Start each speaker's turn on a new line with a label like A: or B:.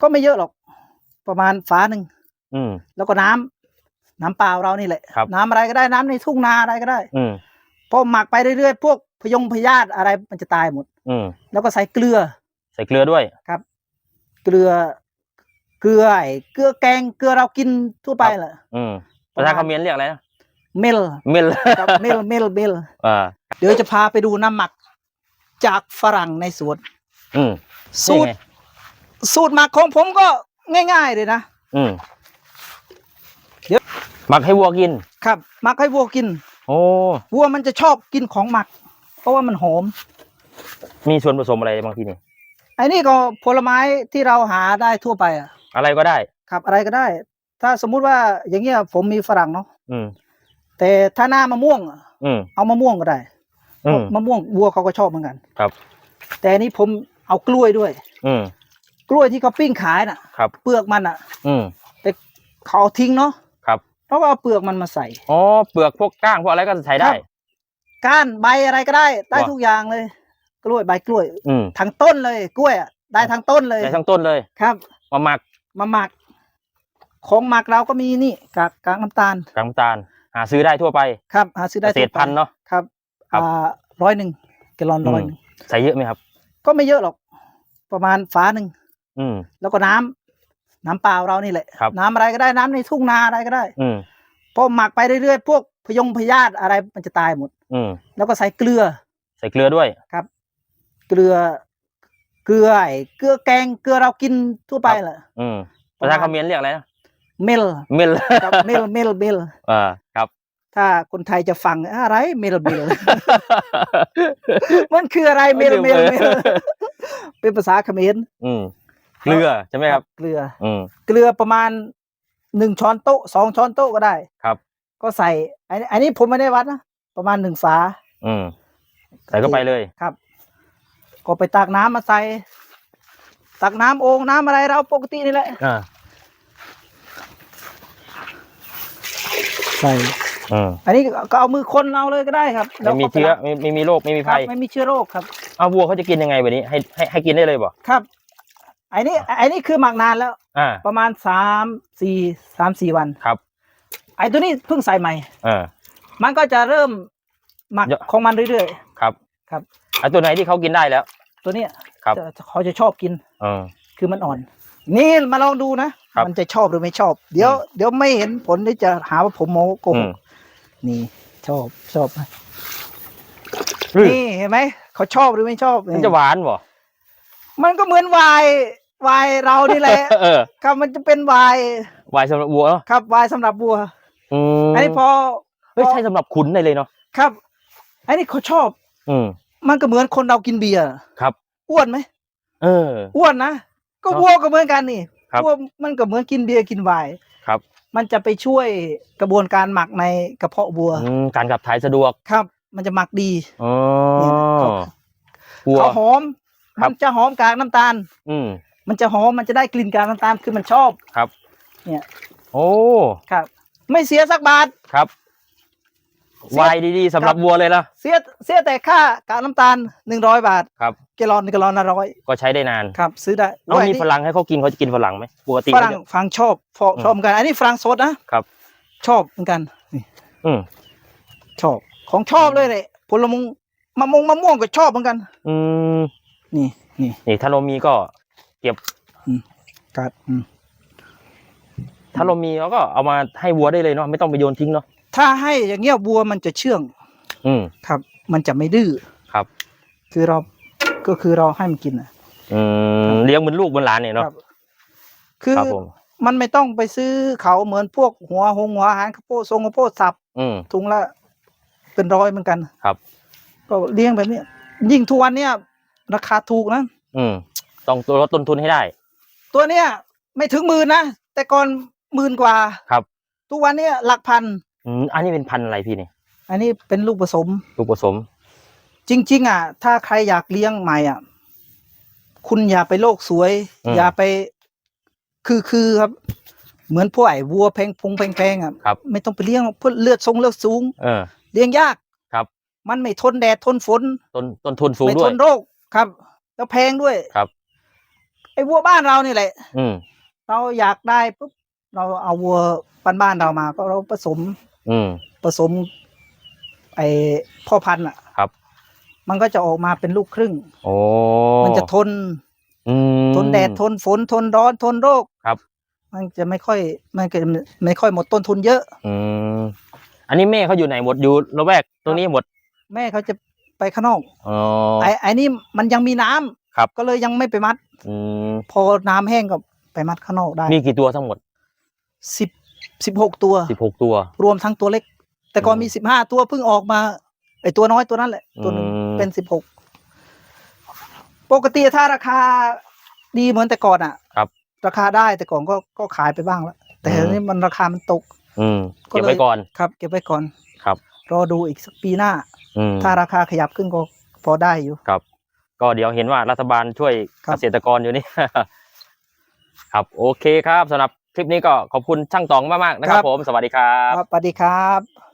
A: ก็ไม่เยอะหรอก ประมาณฝาหนึ่ง
B: อืม
A: แล้วก็น้ำน้ำเปล่าเรานี่แหละ
B: ครับ
A: น้ำอะไรก็ได้น้ำในทุ่งนาอะไรก็ได้
B: อืม
A: พอหมักไปเรื่อยๆ พวกพยงพยาธิอะไรมันจะตายหมด
B: อืม
A: แล้วก็ใส่เกลือ
B: ใส่เกลือด้วย
A: ครับเกลือ เกลือไอ้เกลือแกงเกลือเรากินทั่วไปแหละ
B: อืมภาษาเขมรเรียกอะไรนะ
A: เมล
B: เมล
A: ครับเมลเมลเมล
B: อ่า
A: เดี๋ยวจะพาไปดูน้ำหมักจากฝรั่งในสวน
B: อืม
A: สูตร
B: นี่ไง
A: สูตรหมักของผมก็ง่าย ๆ เลยนะ
B: อืม
A: เดี๋ยว
B: หมักให้วัวกิน
A: ครับหมักให้วัวกิน
B: โอ้
A: วัวมันจะชอบกินของหมัก เพราะว่ามันหอม
B: มีส่วนผสมอะไรบางทีนี่
A: ไอ้นี่ก็ผลไม้ที่เราหาได้ทั่วไปอะ
B: อะไรก็ได้
A: ครับอะไรก็ได้ ถ้าสมมุติว่าอย่างเงี้ยผมมีฝรั่งเนาะ
B: อืม
A: แต่ถ้าหน้ามะม่วงอะ
B: อืม
A: เอามะม่วงก็ได้
B: อืม
A: มะม่วงวัวเขาก็ชอบเหมือนกัน
B: ครับ
A: แต่อันนี้ผมเอากล้วยด้วย
B: อืม
A: กล้วยที่เขาปิ้งขายน่ะ
B: ครับ
A: เปลือกมันอะ
B: อืม
A: แต่เขาเอาทิ้งเนาะ
B: ครับ
A: เพราะว่าเอาเปลือกมันมาใส่
B: อ๋อเปลือกพวกก้างพวกอะไรก็ใช้ได้
A: ครับ ก้านใบอะไรก็ได้ได้
B: ว้า
A: ทุกอย่างเลย กล้วยใบกล้วย
B: อืม
A: ทั้งต้นเลย กล้วยอะได้ทั้งต้นเลย
B: ใช้ทั้งต้นเลย
A: ครับ
B: มาหมัก
A: มาหมัก ของหมักเราก็มีนี่กากกากน้ำตาล
B: กากน้ำตาล หาซื้อได้ทั่วไป
A: ครับหาซื้อได้
B: เกษตรพันธุ์เนาะ
A: ครับ
B: ครับ
A: อ่าร้อยหนึ่งแกลลอนร้อยหนึ่ง
B: ใส่เยอะไหมครับ
A: ก็ไม่เยอะหรอก ประมาณฝาหนึ่ง
B: อืม
A: แล้วก็น้ำน้ำเปล่าเรานี่แหละ
B: ครับ
A: น้ำอะไรก็ได้น้ำในทุ่งนาอะไรก็ได้
B: อืม
A: พอหมักไปเรื่อยๆ พวกพยงพยาธิอะไรมันจะตายหมด
B: อืม
A: แล้วก็ใส่เกลือ
B: ใส่เกลือด้วย
A: ครับเกลือ เกลือไอ้เกลือแกงเกลือเรากินทั่วไปแหละ
B: อืมภาษาเขมรเรียกอะไรนะ
A: เมล
B: เมล
A: ครับเมลเมลเมล
B: อ่าครับ
A: ถ้าคนไทยจะฟังอะไรเมลเมล มันคืออะไรเมลเมลเมลเป็นภาษาเขมร
B: อืม เกลือใช่ไหมครับ
A: เกลือ
B: อืม
A: เกลือประมาณหนึ่งช้อนโต๊ะสองช้อนโต๊ะก็ได้
B: ครับ
A: ก็ใส่อันนี้อันนี้ผมไม่ได้วัดนะประมาณหนึ่งฝา
B: อืมใส่เข้าไปเลย
A: ครับ ก็ไปตักน้ำมาใส่ ตักน้ำโอ่งน้ำอะไรเราปกตินี่แหละ
B: อ่า
A: ใส่
B: อืม
A: อันนี้ก็เอามือคนเอาเลยก็ได้ครับ
B: ไม่มี
A: แล้วก็
B: เชื้อ
A: ไป
B: ไม่ไม่มีโรคไม่มี
A: ครั
B: ภั
A: บ
B: ย
A: ไม่มีเชื้อโรคครับ
B: เอาวัวเขาจะกินยังไงแบบนี้ให้ให้ให้กินได้เลยบ่
A: ครับไอ้นี่ไอ้นี่คือหมักนานแล้ว
B: อ่า
A: ประมาณสามสี่สามสี่วัน
B: ครับ
A: ไอ้ตัวนี้เพิ่งใส่ใหม่
B: อ่า
A: มันก็จะเริ่มหมัก
B: เยอะ
A: ของมันเรื่อย
B: ครับ
A: ครับ
B: ไอ้ตัวไหนที่เขากินได้แล้ว
A: ๆตัวเนี้ย
B: ครับ
A: จะเขาจะชอบกิน
B: อืม
A: คือมันอ่อน นี่มาลองดูนะ
B: ครับ
A: มันจะชอบหรือไม่ชอบ เดี๋ยว เดี๋ยวไม่เห็นผลเดี๋ยวจะหาว่าผมโมโก
B: อื
A: ห
B: ม
A: กนี่ ชอบชอบไหม
B: อืม
A: นี่เห็นไหมเขาชอบหรือไม่ชอบ
B: มันจะหวานบ่
A: มันก็เหมือนไวน์ไวน์เรานี่แหละ
B: เออ
A: ครับมันจะเป็นไวน์
B: ไวน์สำหรับวัวเนาะ
A: ครับไวน์สำหรับวัว
B: อืม
A: อันนี้พอ
B: เฮ้ย
A: พอ
B: ใช่สำหรับขุนได้เลยเนาะ
A: ครับอันนี้เขาชอบ
B: อืม
A: มันก็เหมือนคนเรากินเบียร์
B: ครับ
A: อ้วนไหม
B: เออ
A: อ้วนนะก็
B: เนอะ
A: วัวก็เหมือนกันนี่
B: ครับ
A: วัวมันก็เหมือนกินเบียร์กินไวน์
B: ครับ
A: มันจะไปช่วยกระบวนการหมักในกระเพาะวัว
B: อืมการขับถ่ายสะดวก
A: ครับ มันจะหมักดี
B: อ๋อ
A: เนี่ยเขา
B: วัว
A: เขาหอม
B: ครั
A: มั
B: บ
A: นจะหอมกากน้ำตาล
B: อืม
A: มันจะหอมมันจะได้กลิ่นกากน้ำตาลคือมันชอบ
B: ครับ
A: เนี่ย
B: โอ้
A: ครับ ไม่เสียสักบาท
B: ครับ
A: เสีย
B: วายดีๆสำหรับ
A: ครับ
B: วัวเลยนะ
A: เสียเสียแต่ค่ากากน้ำตาลหนึ่งร้อยบาท
B: ครับ
A: แกลลอนแกลลอนละร้อย
B: ก็ใช้ได้นาน
A: ครับ ซื้อได้
B: เอา
A: โย
B: มี
A: น
B: ฝรั่งให้เขากินเขาจะกินฝรั่งไหมปกติ
A: ฝรั่งฟังชอบฟอ
B: อืม
A: ชอบเหมือนกัน อันนี้ฝรั่งสดนะครับ ชอบเหมือนกันนี่
B: อืม
A: ชอบของชอบเลยเลยผลมงมะม่วงมะม่วงก็ชอบเหมือนกัน
B: อืม
A: นี่นี่
B: นี่ถ้าเรามีก็
A: กัดอืม
B: ถ้าเรามีเราก็เอามาให้วัวได้เลยเนาะไม่ต้องไปโยนทิ้งเนาะ
A: ถ้าให้อย่างเงี้ยวัวมันจะเชื่อง
B: อืม
A: ครับ มันจะไม่ดื้อ
B: ครับ
A: คือเราก็คือเราให้มันกินนะ
B: อืมเลี้ยงเหมือนลูกเหมือนหลานเนี่ยเนาะ
A: ครับ คือ
B: ครับผม
A: มันไม่ต้องไปซื้อเขาเหมือนพวกหัวหงหัวอาหารข้าวโพดทรงข้าวโพดสับ
B: อืม
A: ถุงละเป็นร้อยเหมือนกัน
B: ครับ
A: ก็เลี้ยงแบบเนี้ยยิ่งทุกวันเนี้ยราคาถูกนะ
B: อืม ต้องลดต้นทุนให้ได้
A: ตัวเนี้ยไม่ถึงหมื่นนะ แต่ก่อนหมื่นกว่า
B: ครับ
A: ทุกวันเนี้ยหลักพัน
B: อืมอันนี้เป็นพันธุ์อะไรพี่นี่
A: อันนี้เป็นลูกผสม
B: ลูกผสม
A: จริง ๆ อะ ถ้าใครอยากเลี้ยงใหม่อะ คุณอย่าไปโลกสวย
B: อืม
A: อย่าไป คือคือครับ เหมือนพวกไอ้วัวแพงพงแพงๆอะ
B: ครับ
A: ไม่ต้องไปเลี้ยงหรอกเพื่อเลือดทรงเลือดสูง
B: เออ
A: เลี้ยงยาก
B: ครับ
A: มันไม่ทนแดดทนฝน
B: ต้นต้นทุนสูง
A: ไม่
B: ด้
A: ท
B: วย
A: นโรคครับ แล้วแพงด้วย
B: ครับ
A: ไอ้วัวบ้านเรานี่แหละ
B: อืม
A: เราอยากได้ปุ๊บเราเอาวัวบ้านบ้านๆเรามา ก็เราผสม
B: อืม
A: ผสม ไอ้พ่อพันธุ์อะ
B: ครับ
A: มันก็จะออกมาเป็นลูกครึ่ง
B: โอ้
A: มันจะทน
B: อืม
A: ทนแดดทนฝนทนร้อนทนโรค
B: ครับ
A: มันจะไม่ค่อยมันก็จะไม่ค่อยหมดต้นทุนเยอะ
B: อืมอันนี้แม่เขาอยู่ไหนหมดอยู่ละแวกตรงนี้หมด
A: แม่เขาจะไปข้างนอก
B: อ๋อ
A: ไอ้ไอ้นี่มันยังมีน้ำ
B: ครับ
A: ก็เลยยังไม่ไปมัด
B: อืม
A: พอน้ำแห้งก็ไปมัดข้างนอกได้
B: มีกี่ตัวทั้งหมด
A: สิบสิบหกตัว
B: สิบหกตัว
A: รวมทั้งตัวเล็ก แต่ก่อน
B: อืม
A: มีสิบห้าตัวเพิ่งออกมาไอ้ตัวน้อยตัวนั้นแหละ ตัวหนึง
B: อืม
A: เป็นสิบหกปกติถ้าราคาดีเหมือนแต่ก่อนอะ
B: ครับ
A: ราคาได้แต่ก่อนก็ก็ขายไปบ้างแล้วแต่
B: อืม
A: อันนี้มันราคามันตก
B: อืม
A: ก็
B: เก็บ
A: เลย
B: ไว้ก่อน
A: ครับ เก็บไว้ก่อน
B: ครับ
A: รอดูอีกสักปีหน้า
B: อืม
A: ถ้าราคาขยับขึ้นก็พอได้อยู่
B: ครับ ก็เดี๋ยวเห็นว่ารัฐบาลช่วย
A: ครับ
B: เกษตรกรอยู่นี่ ครับ โอเคครับสำหรับคลิปนี้ก็ขอบคุณช่างตองมากๆนะครับผมสวัสดีครับ
A: ครับสวัสดีครับ